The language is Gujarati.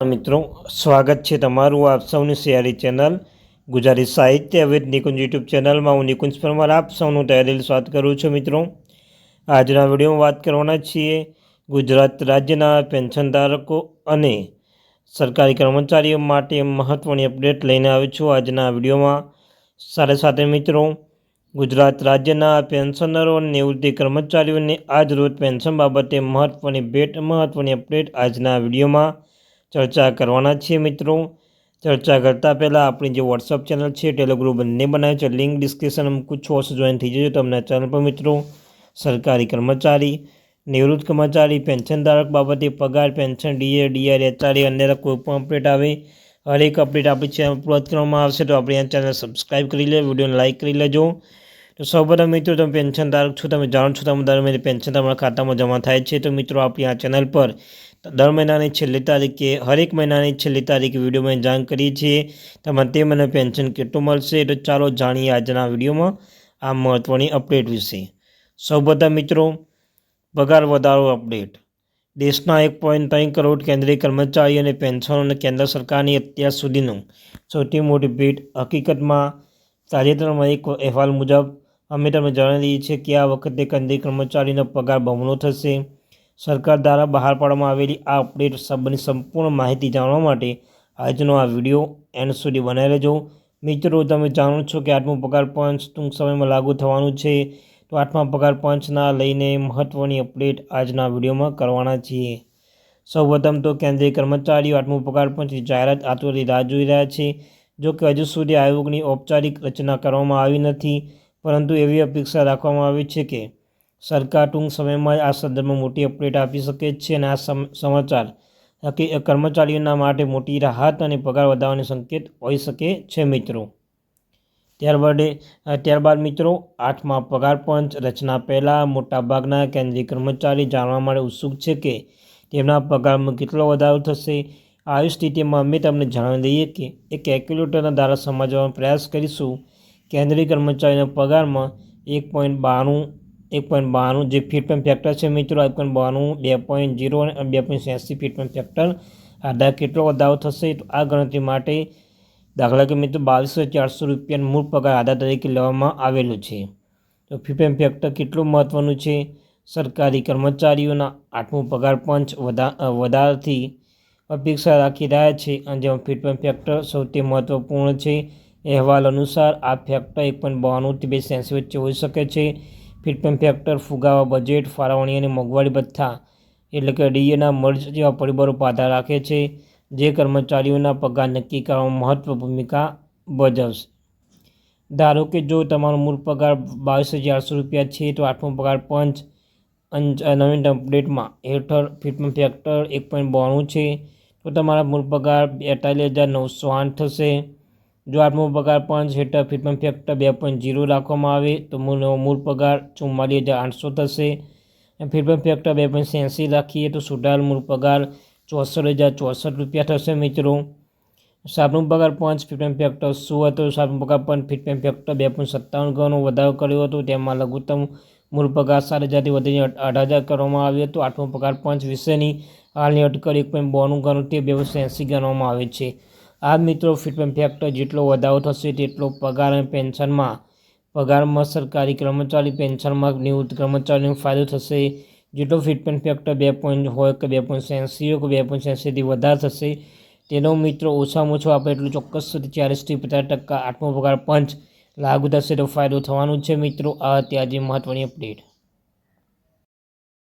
મિત્રો, સ્વાગત છે તમારું આપ સૌની સિયારી ચેનલ ગુજરાતી સાહિત્ય વિદ નિકુંજ યુટ્યુબ ચેનલમાં. હું નિકુંજ પરમાર, આપ સૌનું તૈયારી સ્વાગત કરું છું મિત્રો. આજના વિડીયોમાં વાત કરવાના છીએ ગુજરાત રાજ્યના પેન્શન ધારકો અને સરકારી કર્મચારીઓ માટે મહત્ત્વની અપડેટ લઈને આવ્યો છું આજના વિડીયોમાં. સાથે સાથે મિત્રો, ગુજરાત રાજ્યના પેન્શનરો અને નિવૃત્તિ કર્મચારીઓને આજ રોજ પેન્શન બાબતે મહત્ત્વની ભેટ મહત્ત્વની અપડેટ આજના વિડીયોમાં. ચર્ચા કરવાના છીએ મિત્રો. ચર્ચા કરતાં પહેલાં આપણી જે વોટ્સઅપ ચેનલ છે ટેલિગ્રુપ બંને બનાવ્યું છે. લિંક ડિસ્ક્રિપ્શન મૂકું છું અવશ્ય જોઈન થઈ જજો તમને ચેનલ પર મિત્રો. સરકારી કર્મચારી, નિવૃત્ત કર્મચારી પેન્શનધારક બાબતે પગાર પેન્શન ડીએ ડીઆર એચઆરએ અન્ય કોઈ પણ અપડેટ આવે, હરેક અપડેટ આપણી ચેનલ પર upload કરવામાં આવશે, તો આપણી આ ચેનલ સબસ્ક્રાઈબ કરી લે, વિડીયોને લાઇક કરી લેજો. તો સૌપ્રથમ મિત્રો, તમે પેન્શનધારક છો, તમે જાણો છો, તમે દર મહિને પેન્શન તમારા ખાતામાં જમા થાય છે. તો મિત્રો, આપણી આ ચેનલ પર દર મહિનાની છેલ્લી તારીખે, હરેક મહિનાની છેલ્લી તારીખે વિડીયોમાં જાણ કરીએ છીએ. તમારે તે મને પેન્શન કેટલું મળશે તો ચાલો જાણીએ આજના વિડીયોમાં આ મહત્ત્વની અપડેટ વિશે. સૌ બધા મિત્રો, પગાર વધારો અપડેટ દેશના એક પોઈન્ટ ત્રણ કરોડ કેન્દ્રીય કર્મચારી અને પેન્શનોને કેન્દ્ર સરકારની અત્યાર સુધીનું સૌથી મોટી ભેટ હકીકતમાં તાજેતરમાં એક અહેવાલ મુજબ અમે તમને જણાવી દઈએ છીએ કે આ વખતે કેન્દ્રીય કર્મચારીનો પગાર બમણો થશે. સરકાર દ્વારા બહાર પાડવામાં આવેલી આ અપડેટ સંબંધની સંપૂર્ણ માહિતી જાણવા માટે આજનો આ વીડિયો એન્ડ સુધી બનાવી લેજો મિત્રો, તમે જાણો છો કે આઠમો પગાર પંચ ટૂંક સમયમાં લાગુ થવાનું છે. તો આઠમા પગાર પંચના લઈને મહત્ત્વની અપડેટ આજના વિડીયોમાં કરવાના છીએ. સૌપ્રથમ તો કેન્દ્રીય કર્મચારીઓ આઠમો પગાર પંચની જાહેરાત આતુરથી રાહ જોઈ રહ્યા છે. જો કે હજુ સુધી આયોગની ઔપચારિક રચના કરવામાં આવી નથી, પરંતુ એવી અપેક્ષા રાખવામાં આવી છે કે સરકાર ટૂંક સમયમાં આ સંદર્ભમાં મોટી અપડેટ આપી શકે છે અને આ સમાચાર કર્મચારીઓના માટે મોટી રાહત અને પગાર વધારવાની સંકેત હોઈ શકે છે મિત્રો. ત્યારબાદ ત્યારબાદ મિત્રો, આઠમા પગાર પંચ રચના પહેલાં મોટાભાગના કેન્દ્રીય કર્મચારી જાણવા માટે ઉત્સુક છે કે તેમના પગારમાં કેટલો વધારો થશે. આવી સ્થિતિમાં અમે તમને જણાવી દઈએ કે એક કેલ્ક્યુલેટરના દ્વારા સમજવાનો પ્રયાસ કરીશું. કેન્દ્રીય કર્મચારીના પગારમાં એક પોઈન્ટ બાણું એક પોઈન્ટ બાણું જે ફીટમેન્ટ ફેક્ટર છે મિત્રો, એક પોઈન્ટ બાણું, બે પોઈન્ટ જીરો અને બે પોઈન્ટ છ્યાસી ફીટમેન્ટ ફેક્ટર આધાર કેટલો વધારો થશે તો આ ગણતરી માટે દાખલા કે મિત્રો બાવીસો ચારસો રૂપિયાનું મૂળ પગાર આધાર તરીકે લેવામાં આવેલું છે. તો ફીટમેન્ટ ફેક્ટર કેટલું મહત્ત્વનું છે? સરકારી કર્મચારીઓના આઠમું પગાર પંચ વધારથી અપેક્ષા રાખી રહ્યા છે અને જેમાં ફીટમેન ફેક્ટર સૌથી મહત્ત્વપૂર્ણ છે. અહેવાલ અનુસાર આ ફેક્ટર એક પોઈન્ટ બાણુંથી બે સેન્સી વચ્ચે હોઈ શકે છે. ફિટમેન્ટ ફેક્ટર ફુગાવા બજેટ ફાળવણી અને મોંઘવારી ભથ્થા એટલે કે ડીએના મર્જ જેવા પરિબળો પર આધાર રાખે છે, જે કર્મચારીઓના પગાર નક્કી કરવામાં મહત્વ ભૂમિકા ભજવશે. ધારો કે જો તમારો મૂળ પગાર બાવીસ હજારસો રૂપિયા છે, તો આઠમો પગાર પંચ નવીનતમ અપડેટમાં હેઠળ ફિટમેન ફેક્ટર એક પોઈન્ટ બાણું છે, તો તમારા મૂળ પગાર બેતાલીસ હજાર નવસો આઠ થશે. જો આઠમો પગાર પંચ હેઠળ ફિટમેન્ટ ફેક્ટર બે પોઈન્ટ જીરો રાખવામાં આવે, તો મૂળ મૂળ પગાર ચુમ્માલીસ હજાર આઠસો થશે. ફિટમેન્ટ ફેક્ટર બે પોઈન્ટ એંસી રાખીએ, તો સુધાર મૂળ પગાર ચોસઠ હજાર ચોસઠ રૂપિયા થશે મિત્રો. સાતમો પગાર પંચ ફિટમેન્ટ ફેક્ટર શું હતો? સાતમો પગાર પંચ ફિટમેન્ટ ફેક્ટર બે પોઈન્ટ સત્તાવન ગણો વધારો કર્યો હતો. તેમાં લઘુત્તમ મૂળ પગાર સાત હજારથી વધીને અઢાર હજાર કરવામાં આવ્યો હતો. આઠમો પગાર પંચ વિશેની હાલની અટકળ એક પોઈન્ટ બોનું ગણો તે બે પોઈન્ટ એંસી ગણવામાં આવે છે. આ મિત્રો ફિટમેન્ટ ફેક્ટર જેટલો વધારો થશે તેટલો પગાર અને પેન્શનમાં પગારમાં સરકારી કર્મચારી પેન્શનમાં નિવૃત્ત કર્મચારીને ફાયદો થશે. જેટલો ફિટમેન્ટ ફેક્ટર બે પોઈન્ટ હોય કે બે પોઈન્ટ એંસી કે બે પોઈન્ટ એંસીથી વધારે થશે, તેનો મિત્રો ઓછામાં ઓછો આપણે એટલું ચોક્કસ ચાલીસથી પચાસ ટકા આઠમો પગાર પંચ લાગુ થશે તો ફાયદો થવાનો છે મિત્રો. આ હતી મહત્ત્વની અપડેટ